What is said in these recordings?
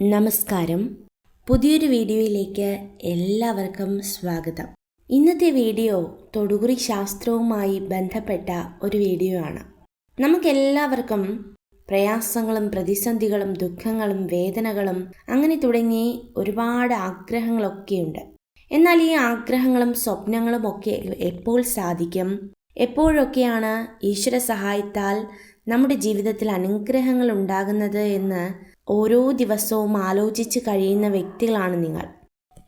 നമസ്കാരം. പുതിയൊരു വീഡിയോയിലേക്ക് എല്ലാവർക്കും സ്വാഗതം. ഇന്നത്തെ വീഡിയോ തൊടുകുറി ശാസ്ത്രവുമായി ബന്ധപ്പെട്ട ഒരു വീഡിയോ ആണ് നമുക്കെല്ലാവർക്കും പ്രയാസങ്ങളും പ്രതിസന്ധികളും ദുഃഖങ്ങളും വേദനകളും അങ്ങനെ തുടങ്ങി ഒരുപാട് ആഗ്രഹങ്ങളൊക്കെയുണ്ട്. എന്നാൽ ഈ ആഗ്രഹങ്ങളും സ്വപ്നങ്ങളും ഒക്കെ എപ്പോൾ സാധിക്കും? എപ്പോഴൊക്കെയാണ് ഈശ്വര സഹായത്താൽ നമ്മുടെ ജീവിതത്തിൽ അനുഗ്രഹങ്ങൾ ഉണ്ടാകുന്നത് എന്ന് ഓരോ ദിവസവും ആലോചിച്ച് കഴിയുന്ന വ്യക്തികളാണ് നിങ്ങൾ.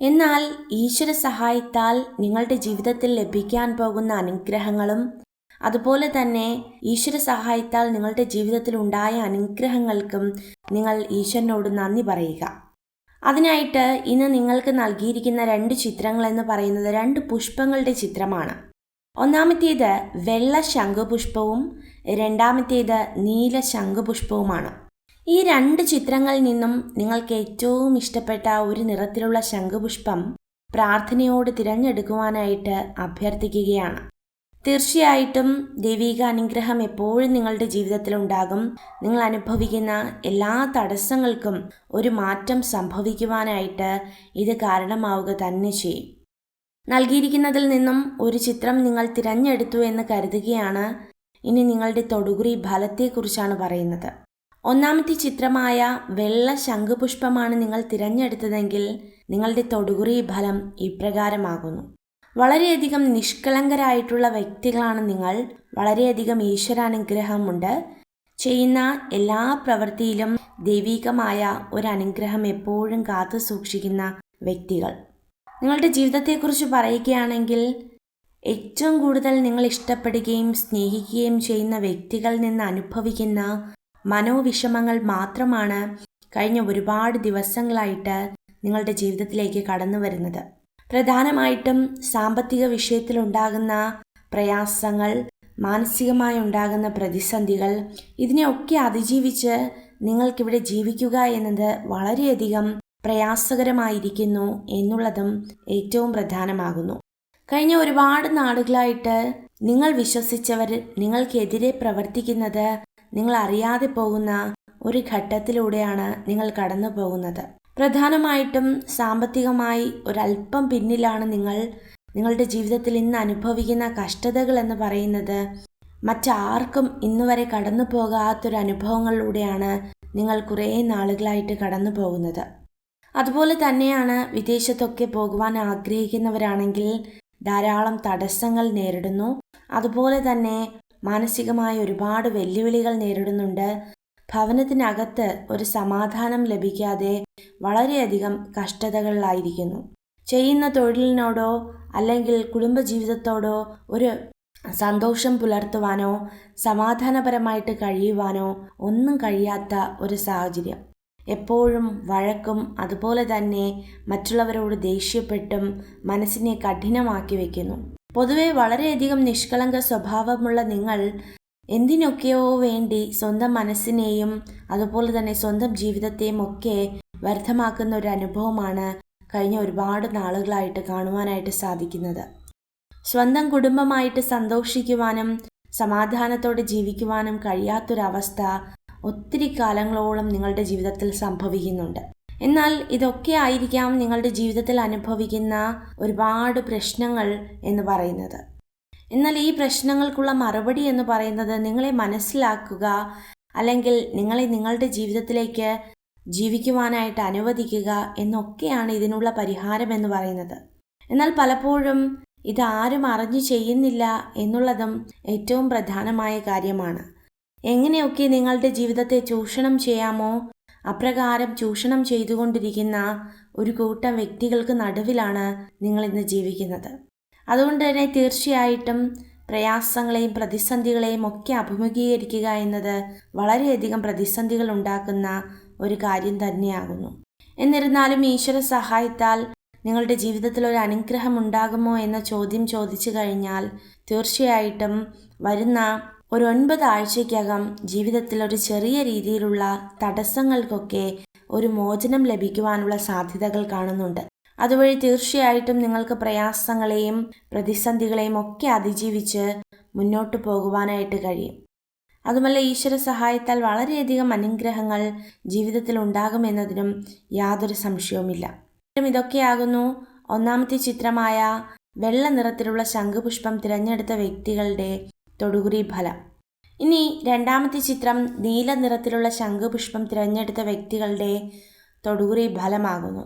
എന്നാൽ ഈശ്വര സഹായത്താൽ നിങ്ങളുടെ ജീവിതത്തിൽ ലഭിക്കാൻ പോകുന്ന അനുഗ്രഹങ്ങളും അതുപോലെ തന്നെ ഈശ്വര സഹായത്താൽ നിങ്ങളുടെ ജീവിതത്തിൽ ഉണ്ടായ അനുഗ്രഹങ്ങൾക്കും നിങ്ങൾ ഈശ്വരനോട് നന്ദി പറയുക. അതിനായിട്ട് ഇന്ന് നിങ്ങൾക്ക് നൽകിയിരിക്കുന്ന രണ്ട് ചിത്രങ്ങൾ എന്ന് പറയുന്നത് രണ്ട് പുഷ്പങ്ങളുടെ ചിത്രമാണ്. ഒന്നാമത്തേത് വെള്ള ശംഖുപുഷ്പവും രണ്ടാമത്തേത് നീല ശംഖുപുഷ്പവുമാണ്. ഈ രണ്ട് ചിത്രങ്ങളിൽ നിന്നും നിങ്ങൾക്ക് ഏറ്റവും ഇഷ്ടപ്പെട്ട ഒരു നിറത്തിലുള്ള ശംഖുപുഷ്പം പ്രാർത്ഥനയോട് തിരഞ്ഞെടുക്കുവാനായിട്ട് അഭ്യർത്ഥിക്കുകയാണ്. തീർച്ചയായിട്ടും ദൈവിക അനുഗ്രഹം എപ്പോഴും നിങ്ങളുടെ ജീവിതത്തിൽ ഉണ്ടാകും. നിങ്ങൾ അനുഭവിക്കുന്ന എല്ലാ തടസ്സങ്ങൾക്കും ഒരു മാറ്റം സംഭവിക്കുവാനായിട്ട് ഇത് കാരണമാവുക തന്നെ ചെയ്യും. നൽകിയിരിക്കുന്നതിൽ നിന്നും ഒരു ചിത്രം നിങ്ങൾ തിരഞ്ഞെടുത്തു എന്ന് കരുതുകയാണ്. ഇനി നിങ്ങളുടെ തൊടുകുറി ഫലത്തെക്കുറിച്ചാണ് പറയുന്നത്. ഒന്നാമത്തെ ചിത്രമായ വെള്ള ശംഖുപുഷ്പമാണ് നിങ്ങൾ തിരഞ്ഞെടുത്തതെങ്കിൽ നിങ്ങളുടെ തൊടുകുറി ഫലം ഇപ്രകാരമാകുന്നു. വളരെയധികം നിഷ്കളങ്കരായിട്ടുള്ള വ്യക്തികളാണ് നിങ്ങൾ. വളരെയധികം ഈശ്വരാനുഗ്രഹമുണ്ട്. ചെയ്യുന്ന എല്ലാ പ്രവൃത്തിയിലും ദൈവികമായ ഒരു അനുഗ്രഹം എപ്പോഴും കാത്തു സൂക്ഷിക്കുന്ന വ്യക്തികൾ. നിങ്ങളുടെ ജീവിതത്തെക്കുറിച്ച് പറയുകയാണെങ്കിൽ ഏറ്റവും കൂടുതൽ നിങ്ങൾ ഇഷ്ടപ്പെടുകയും സ്നേഹിക്കുകയും ചെയ്യുന്ന വ്യക്തികളിൽ നിന്ന് അനുഭവിക്കുന്ന മനോവിഷമങ്ങൾ മാത്രമാണ് കഴിഞ്ഞ ഒരുപാട് ദിവസങ്ങളായിട്ട് നിങ്ങളുടെ ജീവിതത്തിലേക്ക് കടന്നു വരുന്നത്. പ്രധാനമായിട്ടും സാമ്പത്തിക വിഷയത്തിലുണ്ടാകുന്ന പ്രയാസങ്ങൾ മാനസികമായി ഉണ്ടാകുന്ന പ്രതിസന്ധികൾ ഇതിനെയൊക്കെ അതിജീവിച്ച് നിങ്ങൾക്കിവിടെ ജീവിക്കുക എന്നത് വളരെയധികം പ്രയാസകരമായിരിക്കുന്നു എന്നുള്ളതും ഏറ്റവും പ്രധാനമാകുന്നു. കഴിഞ്ഞ ഒരുപാട് നാളുകളായിട്ട് നിങ്ങൾ വിശ്വസിച്ചവർ നിങ്ങൾക്കെതിരെ പ്രവർത്തിക്കുന്നത് നിങ്ങൾ അറിയാതെ പോകുന്ന ഒരു ഘട്ടത്തിലൂടെയാണ് നിങ്ങൾ കടന്നു പോകുന്നത്. പ്രധാനമായിട്ടും സാമ്പത്തികമായി ഒരല്പം പിന്നിലാണ് നിങ്ങൾ നിങ്ങളുടെ ജീവിതത്തിൽ ഇന്ന് അനുഭവിക്കുന്ന കഷ്ടതകൾ എന്ന് പറയുന്നത്. മറ്റാർക്കും ഇന്നുവരെ കടന്നു പോകാത്തൊരു അനുഭവങ്ങളിലൂടെയാണ് നിങ്ങൾ കുറേ നാളുകളായിട്ട് കടന്നു പോകുന്നത്. അതുപോലെ തന്നെയാണ് വിദേശത്തൊക്കെ പോകുവാൻ ആഗ്രഹിക്കുന്നവരാണെങ്കിൽ ധാരാളം തടസ്സങ്ങൾ നേരിടുന്നു. അതുപോലെ തന്നെ മാനസികമായ ഒരുപാട് വെല്ലുവിളികൾ നേരിടുന്നുണ്ട്. ഭവനത്തിനകത്ത് ഒരു സമാധാനം ലഭിക്കാതെ വളരെയധികം കഷ്ടതകളിലായിരിക്കുന്നു. ചെയ്യുന്ന തൊഴിലിനോടോ അല്ലെങ്കിൽ കുടുംബജീവിതത്തോടോ ഒരു സന്തോഷം പുലർത്തുവാനോ സമാധാനപരമായിട്ട് കഴിയുവാനോ ഒന്നും കഴിയാത്ത ഒരു സാഹചര്യം. എപ്പോഴും വഴക്കും അതുപോലെ തന്നെ മറ്റുള്ളവരോട് ദേഷ്യപ്പെട്ടും മനസ്സിനെ കഠിനമാക്കി വയ്ക്കുന്നു പൊതുവെ വളരെയധികം നിഷ്കളങ്ക സ്വഭാവമുള്ള നിങ്ങൾ എന്തിനൊക്കെയോ വേണ്ടി സ്വന്തം മനസ്സിനെയും അതുപോലെ തന്നെ സ്വന്തം ജീവിതത്തെയും ഒക്കെ വ്യർത്ഥമാക്കുന്ന ഒരു അനുഭവമാണ് കഴിഞ്ഞ ഒരുപാട് നാളുകളായിട്ട് കാണുവാനായിട്ട് സാധിക്കുന്നത്. സ്വന്തം കുടുംബമായിട്ട് സന്തോഷിക്കുവാനും സമാധാനത്തോടെ ജീവിക്കുവാനും കഴിയാത്തൊരവസ്ഥ ഒത്തിരി കാലങ്ങളോളം നിങ്ങളുടെ ജീവിതത്തിൽ സംഭവിക്കുന്നുണ്ട്. എന്നാൽ ഇതൊക്കെ ആയിരിക്കാം നിങ്ങളുടെ ജീവിതത്തിൽ അനുഭവിക്കുന്ന ഒരുപാട് പ്രശ്നങ്ങൾ എന്ന് പറയുന്നത്. എന്നാൽ ഈ പ്രശ്നങ്ങൾക്കുള്ള മറുപടി എന്ന് പറയുന്നത് നിങ്ങളെ മനസ്സിലാക്കുക അല്ലെങ്കിൽ നിങ്ങളെ നിങ്ങളുടെ ജീവിതത്തിലേക്ക് ജീവിക്കുവാനായിട്ട് അനുവദിക്കുക എന്നൊക്കെയാണ് ഇതിനുള്ള പരിഹാരം എന്ന് പറയുന്നത്. എന്നാൽ പലപ്പോഴും ഇത് ആരും അറിഞ്ഞു ചെയ്യുന്നില്ല എന്നുള്ളതും ഏറ്റവും പ്രധാനമായ കാര്യമാണ്. എങ്ങനെയൊക്കെ നിങ്ങളുടെ ജീവിതത്തെ ചൂഷണം ചെയ്യാമോ അപ്രകാരം ചൂഷണം ചെയ്തുകൊണ്ടിരിക്കുന്ന ഒരു കൂട്ടം വ്യക്തികൾക്ക് നടുവിലാണ് നിങ്ങൾ ഇന്ന് ജീവിക്കുന്നത്. അതുകൊണ്ട് തന്നെ തീർച്ചയായിട്ടും പ്രയാസങ്ങളെയും പ്രതിസന്ധികളെയും ഒക്കെ അഭിമുഖീകരിക്കുക എന്നത് വളരെയധികം പ്രതിസന്ധികൾ ഉണ്ടാക്കുന്ന ഒരു കാര്യം തന്നെയാകുന്നു. എന്നിരുന്നാലും ഈശ്വര സഹായത്താൽ നിങ്ങളുടെ ജീവിതത്തിൽ ഒരു അനുഗ്രഹം ഉണ്ടാകുമോ എന്ന ചോദ്യം ചോദിച്ചു കഴിഞ്ഞാൽ തീർച്ചയായിട്ടും വരുന്ന ഒരു ഒൻപത് ആഴ്ചയ്ക്കകം ജീവിതത്തിൽ ഒരു ചെറിയ രീതിയിലുള്ള തടസ്സങ്ങൾക്കൊക്കെ ഒരു മോചനം ലഭിക്കുവാനുള്ള സാധ്യതകൾ കാണുന്നുണ്ട്. അതുവഴി തീർച്ചയായിട്ടും നിങ്ങൾക്ക് പ്രയാസങ്ങളെയും പ്രതിസന്ധികളെയും ഒക്കെ അതിജീവിച്ച് മുന്നോട്ട് പോകുവാനായിട്ട് കഴിയും. അതുമല്ല ഈശ്വര സഹായത്താൽ വളരെയധികം അനുഗ്രഹങ്ങൾ ജീവിതത്തിൽ ഉണ്ടാകുമെന്നതിനും യാതൊരു സംശയവുമില്ല. ഇതൊക്കെയാകുന്നു. ഒന്നാമത്തെ ചിത്രമായ വെള്ള നിറത്തിലുള്ള ശംഖുപുഷ്പം തിരഞ്ഞെടുത്ത വ്യക്തികളുടെ തൊടുകുറി ഫലം. ഇനി രണ്ടാമത്തെ ചിത്രം നീല നിറത്തിലുള്ള ശംഖുപുഷ്പം തിരഞ്ഞെടുത്ത വ്യക്തികളുടെ തൊടുകുറി ഫലമാകുന്നു.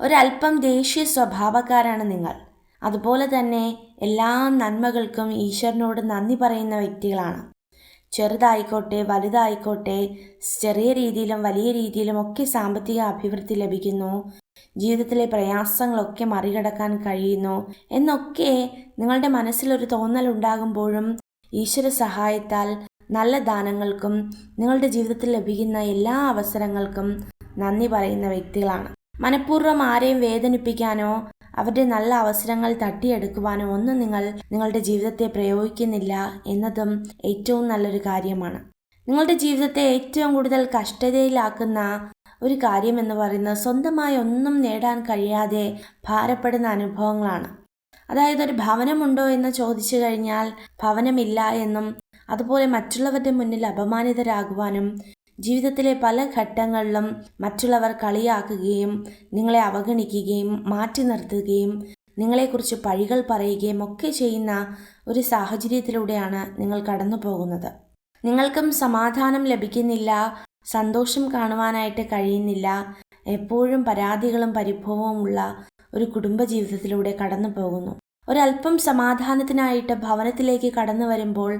ഒരല്പം ദേഷ്യ സ്വഭാവക്കാരാണ് നിങ്ങൾ. അതുപോലെ തന്നെ എല്ലാ നന്മകൾക്കും ഈശ്വരനോട് നന്ദി പറയുന്ന വ്യക്തികളാണ്. ചെറുതായിക്കോട്ടെ വലുതായിക്കോട്ടെ ചെറിയ രീതിയിലും വലിയ രീതിയിലും ഒക്കെ സാമ്പത്തിക അഭിവൃദ്ധി ലഭിക്കുന്നു. ജീവിതത്തിലെ പ്രയാസങ്ങളൊക്കെ മറികടക്കാൻ കഴിയുന്നു എന്നൊക്കെ നിങ്ങളുടെ മനസ്സിലൊരു തോന്നൽ ഉണ്ടാകുമ്പോഴും ഈശ്വര സഹായത്താൽ നല്ല ദാനങ്ങൾക്കും നിങ്ങളുടെ ജീവിതത്തിൽ ലഭിക്കുന്ന എല്ലാ അവസരങ്ങൾക്കും നന്ദി പറയുന്ന വ്യക്തികളാണ്. മനഃപൂർവം ആരെയും വേദനിപ്പിക്കാനോ അവരുടെ നല്ല അവസരങ്ങൾ തട്ടിയെടുക്കുവാനോ ഒന്നും നിങ്ങൾ നിങ്ങളുടെ ജീവിതത്തെ പ്രയോഗിക്കുന്നില്ല എന്നതും ഏറ്റവും നല്ലൊരു കാര്യമാണ്. നിങ്ങളുടെ ജീവിതത്തെ ഏറ്റവും കൂടുതൽ കഷ്ടതയിലാക്കുന്ന ഒരു കാര്യം എന്ന് പറയുന്നത് സ്വന്തമായി ഒന്നും നേടാൻ കഴിയാതെ ഭാരപ്പെടുന്ന അനുഭവങ്ങളാണ്. അതായത് ഒരു ഭവനമുണ്ടോ എന്ന് ചോദിച്ചു കഴിഞ്ഞാൽ ഭവനമില്ല എന്നും അതുപോലെ മറ്റുള്ളവരുടെ മുന്നിൽ അപമാനിതരാകുവാനും ജീവിതത്തിലെ പല ഘട്ടങ്ങളിലും മറ്റുള്ളവർ കളിയാക്കുകയും നിങ്ങളെ അവഗണിക്കുകയും മാറ്റി നിർത്തുകയും നിങ്ങളെക്കുറിച്ച് പഴികൾ പറയുകയും ഒക്കെ ചെയ്യുന്ന ഒരു സാഹചര്യത്തിലൂടെയാണ് നിങ്ങൾ കടന്നു പോകുന്നത് നിങ്ങൾക്കും സമാധാനം ലഭിക്കുന്നില്ല സന്തോഷം കാണുവാനായിട്ട് കഴിയുന്നില്ല എപ്പോഴും പരാതികളും പരിഭവവുമുള്ള ഒരു കുടുംബജീവിതത്തിലൂടെ കടന്നു പോകുന്നു. ഒരല്പം സമാധാനത്തിനായിട്ട് ഭവനത്തിലേക്ക് കടന്നു വരുമ്പോൾ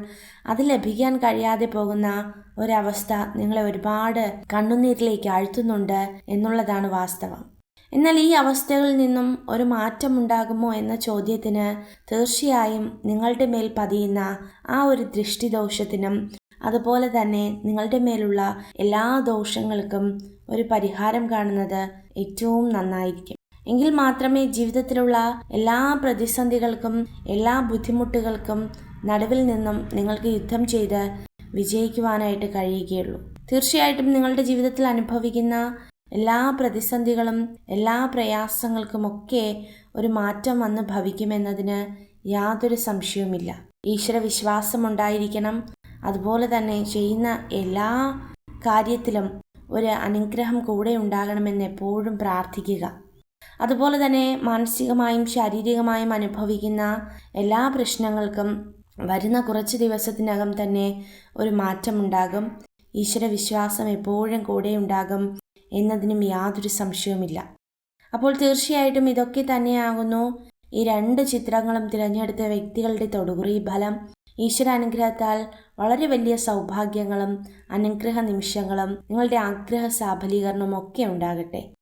അത് ലഭിക്കാൻ കഴിയാതെ പോകുന്ന ഒരവസ്ഥ നിങ്ങളെ ഒരുപാട് കണ്ണുനീരിലേക്ക് ആഴ്ത്തുന്നുണ്ട് എന്നുള്ളതാണ് വാസ്തവം. എന്നാൽ ഈ അവസ്ഥകളിൽ നിന്നും ഒരു മാറ്റമുണ്ടാകുമോ എന്ന ചോദ്യത്തിന് തീർച്ചയായും നിങ്ങളുടെ മേൽ പതിയുന്ന ആ ഒരു ദൃഷ്ടിദോഷത്തിനും അതുപോലെ തന്നെ നിങ്ങളുടെ മേലുള്ള എല്ലാ ദോഷങ്ങൾക്കും ഒരു പരിഹാരം കാണുന്നത് ഏറ്റവും നന്നായിരിക്കും. എങ്കിൽ മാത്രമേ ജീവിതത്തിലുള്ള എല്ലാ പ്രതിസന്ധികൾക്കും എല്ലാ ബുദ്ധിമുട്ടുകൾക്കും നടുവിൽ നിന്നും നിങ്ങൾക്ക് യുദ്ധം ചെയ്ത് വിജയിക്കുവാനായിട്ട് കഴിയുകയുള്ളൂ. തീർച്ചയായിട്ടും നിങ്ങളുടെ ജീവിതത്തിൽ അനുഭവിക്കുന്ന എല്ലാ പ്രതിസന്ധികളും എല്ലാ പ്രയാസങ്ങൾക്കുമൊക്കെ ഒരു മാറ്റം വന്ന് ഭവിക്കുമെന്നതിന് യാതൊരു സംശയവുമില്ല. ഈശ്വര വിശ്വാസമുണ്ടായിരിക്കണം അതുപോലെ തന്നെ ചെയ്യുന്ന എല്ലാ കാര്യത്തിലും ഒരു അനുഗ്രഹം കൂടെ ഉണ്ടാകണമെന്ന് എപ്പോഴും പ്രാർത്ഥിക്കുക. അതുപോലെ തന്നെ മാനസികമായും ശാരീരികമായും അനുഭവിക്കുന്ന എല്ലാ പ്രശ്നങ്ങൾക്കും വരുന്ന കുറച്ച് ദിവസത്തിനകം തന്നെ ഒരു മാറ്റമുണ്ടാകും. ഈശ്വരവിശ്വാസം എപ്പോഴും കൂടെ ഉണ്ടാകും എന്നതിനും യാതൊരു സംശയവുമില്ല. അപ്പോൾ തീർച്ചയായിട്ടും ഇതൊക്കെ തന്നെയാകുന്നു. ഈ രണ്ട് ചിത്രങ്ങളും തിരഞ്ഞെടുത്ത വ്യക്തികളുടെ തൊടുകുറി ഫലം ഈശ്വര അനുഗ്രഹത്താൽ വളരെ വലിയ സൗഭാഗ്യങ്ങളും അനുഗ്രഹ നിമിഷങ്ങളും നിങ്ങളുടെ ആഗ്രഹ സാഫലീകരണവും ഒക്കെ ഉണ്ടാകട്ടെ.